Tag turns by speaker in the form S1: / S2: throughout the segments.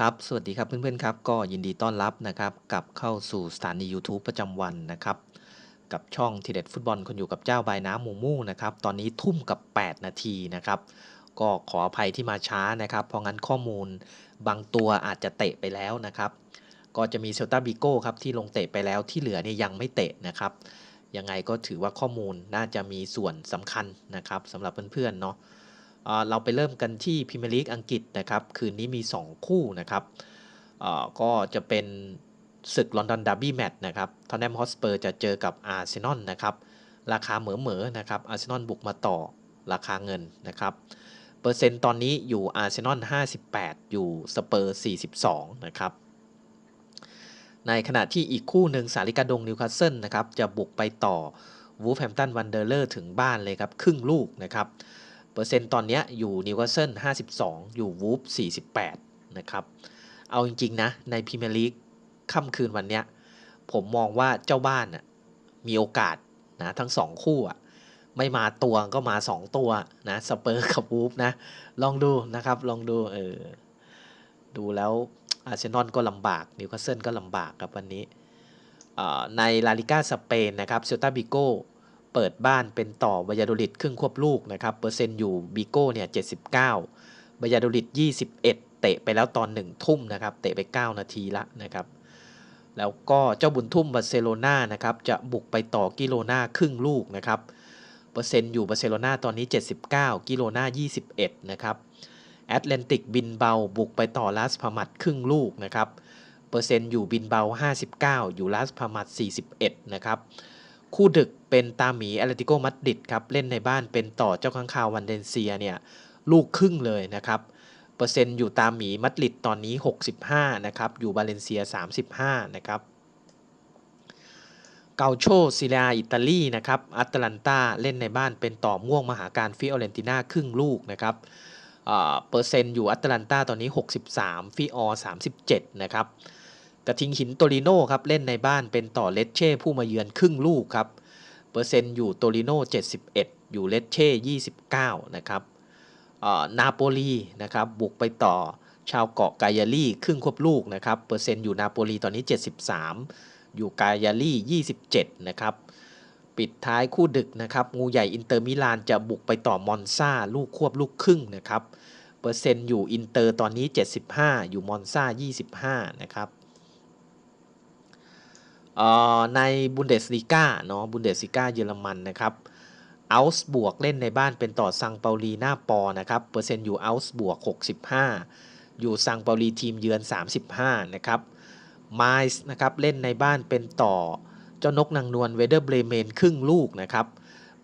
S1: ครับ สวัสดีครับเพื่อนๆครับ ก็ยินดีต้อนรับนะครับกลับเข้าสู่สถานี YouTube ประจำวันนะครับ กับช่องทีเด็ดฟุตบอลคนอยู่กับเจ้าใบน้ำมูมูนะครับ ตอนนี้ทุ่มกับ 8 นาทีนะครับ ก็ขออภัยที่มาช้านะครับ เพราะงั้นข้อมูลบางตัวอาจจะเตะไปแล้วนะครับ ก็จะมีเซลตาบิโก้ครับที่ลงเตะไปแล้วที่เหลือเนี่ยยังไม่เตะนะครับ ยังไงก็ถือว่าข้อมูลน่าจะมีส่วนสำคัญนะครับสำหรับเพื่อนๆเนาะ เราไปเริ่มกันที่พรีเมียร์ลีกอังกฤษนะครับ คืนนี้มี 2 คู่นะครับ ก็จะเป็นศึกลอนดอนดาร์บี้แมตช์นะครับทอนแนมฮอสเปอร์จะเจอกับอาร์เซนอลนะครับ ราคาเหมือเหมอๆนะครับ อาร์เซนอลบุกมาต่อราคาเงินนะครับ เปอร์เซ็นต์ตอนนี้อยู่อาร์เซนอล58 อยู่สเปอร์ 42 นะครับ ในขณะที่อีกคู่หนึ่งสาริกาดงนิวคาสเซิลนะครับ จะบุกไปต่อวูฟแฮมตันวันเดอร์เลอร์ถึงบ้านเลยครับ ครึ่งลูกนะครับ เปอร์เซ็นต์ตอนนี้อยู่นิวคาสเซิล52 อยู่วูฟ48 นะครับ เอาจริง ๆ นะ ในพรีเมียร์ลีกค่ำคืนวันเนี้ย ผมมองว่าเจ้าบ้านน่ะมีโอกาสนะทั้ง2คู่อะไม่มาตัวก็มา 2 ตัวนะสเปอร์กับวูฟนะ ลองดูนะครับ ลองดูเออดูแล้วอาร์เซนอลก็ลำบากนิวคาสเซิลก็ลำบากครับวันนี้ในลาลิก้าสเปนนะครับเซลตาบิโก เปิดบ้านเป็นต่อบายาโดลิดครึ่งควบลูกนะครับเปอร์เซ็นต์อยู่บิโก้เนี่ย79บายาโดลิด21 เตะไปแล้วตอน 1 ทุ่มนะครับเตะไป 9 นาทีละนะครับแล้วก็เจ้าบุญทุ่มบาร์เซโลนานะครับจะบุกไปต่อกิโลนาครึ่งลูกนะครับเปอร์เซ็นต์อยู่บาร์เซโลนาตอนนี้ 79 กิโลนา21 นะครับแอตแลนติกบินเบาบุกไปต่อลาสพามัดครึ่งลูกนะครับเปอร์เซ็นต์อยู่บินเบา 59 อยู่ลาสพามัด41 นะครับ คู่ดึกเป็นตาหมีแอตเลติโกมาดริดครับเล่นในบ้านเป็นต่อเจ้าข้างคาววันเดนเซียเนี่ยลูกครึ่งเลยนะครับเปอร์เซ็นต์อยู่ตามหมีมาดริดตอนนี้ 65 นะครับ อยู่บาเลนเซีย 35 นะครับ เกาโชซิลียอิตาลีนะครับอัตแลนตาเล่นในบ้านเป็นต่อม่วงมหาการฟิออเรนติน่าครึ่งลูกนะครับอ่าเปอร์เซ็นต์อยู่อัตแลนตาตอนนี้ 63 ฟิออ37 นะครับ กระทิงหินโตริโน่ครับเล่นในบ้านเป็นต่อเลสเช่ผู้มาเยือนครึ่งลูกครับ เปอร์เซ็นต์อยู่โตริโน่71 อยู่เลสเช่29 นะครับนาโปลีนะครับบุกไปต่อชาวเกาะกายาลีครึ่งควบลูกนะครับเปอร์เซ็นต์อยู่นาโปลีตอนนี้ 73 อยู่กายาลี27 นะครับปิดท้ายคู่ดึกนะครับงูใหญ่อินเตอร์มิลานจะบุกไปต่อมอนซาลูกควบลูกครึ่งนะครับเปอร์เซ็นต์อยู่อินเตอร์ตอนนี้ 75 อยู่มอนซา25 นะครับ ในบุนเดสลีกาเนาะบุนเดสลีกาเยอรมันนะครับอัลส์บวกเล่นในบ้านเป็นต่อซังเปาลีหน้าปอนะครับเปอร์เซ็นต์อยู่อัลส์บวก 65 อยู่ซังเปาลีทีมเยือน 35 นะครับไมส์นะครับเล่นในบ้านเป็นต่อเจ้านกนางนวลเวเดอร์เบรเมนครึ่งลูกนะครับ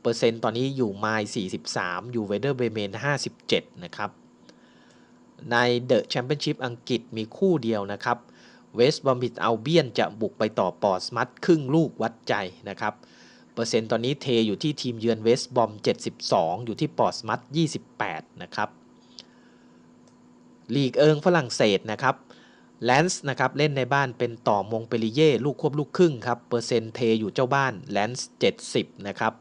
S1: เปอร์เซ็นต์ตอนนี้อยู่ไมล์43 อยู่เวเดอร์เบรเมน57 นะครับ ในเดอะแชมเปี้ยนชิพอังกฤษมีคู่เดียวนะครับ เวสต์บอมบิ t อัลเบียนจะบุกไปต่อปอสมัตครึ่งลูกวัดใจนะครับ เปอร์เซ็นต์ตอนนี้เทอยู่ที่ทีมเยือนเวสต์บอม 72 อยู่ที่ปอสมัต28 นะครับลีกเอิงฝรั่งเศสนะครับแลนส์นะครับเล่นในบ้านเป็นต่อมงเปริเย่ลูกควบลูกครึ่งครับเปอร์เซ็นต์เทอยู่เจ้าบ้านแลนส์70 นะครับ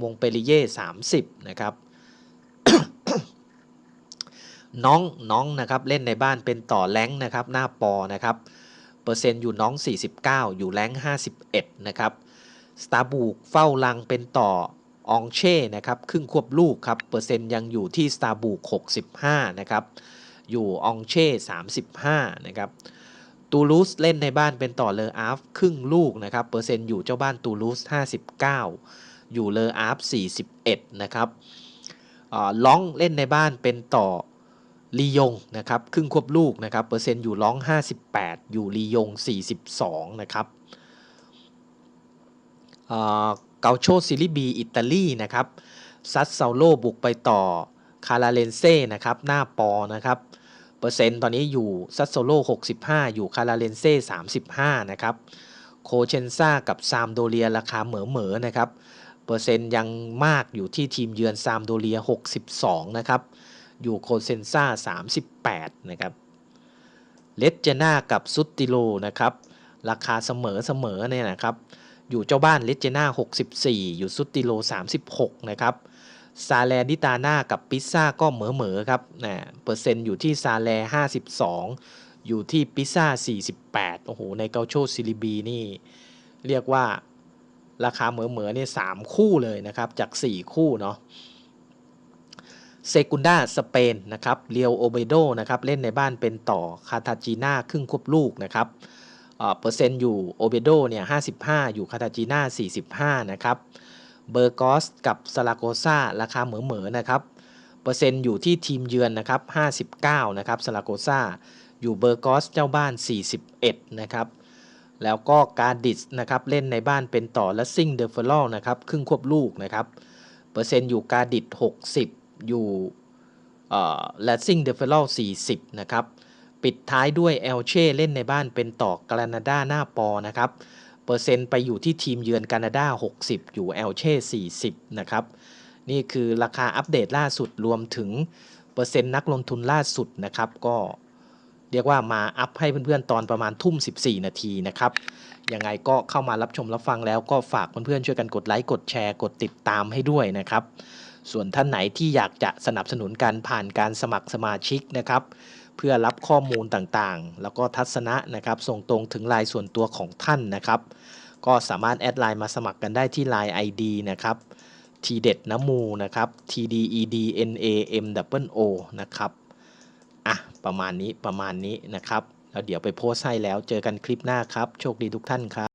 S1: มงเปริเย่30 นะครับน้องน้องนะครับเล่นในบ้านเป็นต่อแรงค์นะครับหน้าปอนะครับ เปอร์เซ็นต์อยู่น้อง 49 อยู่แรง51 นะครับสตาร์บูกเฝ้าลังเป็นต่อองเช่นะครับครึ่งควบลูกครับเปอร์เซ็นต์ยังอยู่ที่สตาร์บูก65 นะครับ อยู่องเช่ 35 นะครับตูลูสเล่นในบ้านเป็นต่อเลออาฟครึ่งลูกนะครับเปอร์เซ็นต์อยู่เจ้าบ้านตูลูส 59 อยู่เลออาฟ41 นะครับล้องเล่นในบ้านเป็นต่อ ลียงนะครับครึ่งควบลูกนะครับเปอร์เซ็นต์อยู่ร้อง 58 อยู่ลียง 42 นะครับเกาโชซิลิบีอิตาลีนะครับซัสเซาโลบุกไปต่อคาราเลนเซ่นะครับหน้าปอนะครับเปอร์เซ็นต์ตอนนี้อยู่ซัสโซโล 65 อยู่คาราเลนเซ่ 35 นะครับโคเชนซากับซามโดเรียราคาเหมือเหมอนะครับเปอร์เซ็นต์ยังมากอยู่ที่ทีมเยือนซามโดเรีย 62 นะครับ อยู่โคเซนซ่า38 นะครับเลเจน่ากับซุตติโลนะครับ ราคาเสมอเสมอเนี่ยนะครับ อยู่เจ้าบ้านเลเจน่า64 อยู่ซุตติโล 36 นะครับซาแลดิตาน่ากับปิซซ่าก็เหมอเหมอครับนะเปอร์เซ็นต์อยู่ที่ซาแล52 อยู่ที่พิซซ่า 48 โอ้โห ในเกาโชซิลิบีนี่ เรียกว่าราคาเหมือเหมือเนี่ยสามคู่เลยนะครับ จาก 4 คู่เนาะ เซกุนดาสเปนนะครับเรียวโอเบโดนะครับเล่นในบ้านเป็นต่อคาทาจีนาครึ่งควบลูกนะครับเปอร์เซ็นต์อยู่โอเบโดเนี่ย55 อยู่คาทาจีน่า45 นะครับเบอร์กอสกับซาลาโกซาราคาเหมือเหมือนะครับเปอร์เซ็นต์อยู่ที่ทีมเยือนนะครับ59 นะครับซาลาโกซาอยู่เบอร์กอสเจ้าบ้าน 41 นะครับแล้วก็การดิสนะครับเล่นในบ้านเป็นต่อและซิงเดอร์เฟลนะครับครึ่งควบลูกนะครับเปอร์เซ็นต์อยู่การดิด60 อยู่และซิงเดอร์เฟล40 นะครับ ปิดท้ายด้วยเอลเช่เล่นในบ้านเป็นต่อกรานาดาหน้าปอนะครับ เปอร์เซ็นต์ไปอยู่ที่ทีมเยือนแคนาดา 60 อยู่เอลเช่40 นะครับ นี่คือราคาอัปเดตล่าสุดรวมถึงเปอร์เซ็นต์นักลงทุนล่าสุดนะครับ ก็เรียกว่ามาอัพให้เพื่อนๆ ตอนประมาณทุ่ม 14 นาทีนะครับ ยังไงก็เข้ามารับชมรับฟังแล้วก็ฝากเพื่อนๆช่วยกันกดไลค์กดแชร์กดติดตามให้ด้วยนะครับ ส่วนท่านไหนที่อยากจะสนับสนุนการผ่านการสมัครสมาชิกนะครับ เพื่อรับข้อมูลต่างๆ แล้วก็ทัศนะนะครับ ส่งตรงถึงลน์ส่วนตัวของท่านนะครับ ก็สามารถแอดไลน์มาสมัครกันได้ที่ Line ID นะครับทีเด็ดน้ำมูนะครับ T D E D N A M O O นะครับอะประมาณนี้ประมาณนี้นะครับ แล้วเดี๋ยวไปโพสต์ให้แล้วเจอกันคลิปหน้าครับ โชคดีทุกท่านครับ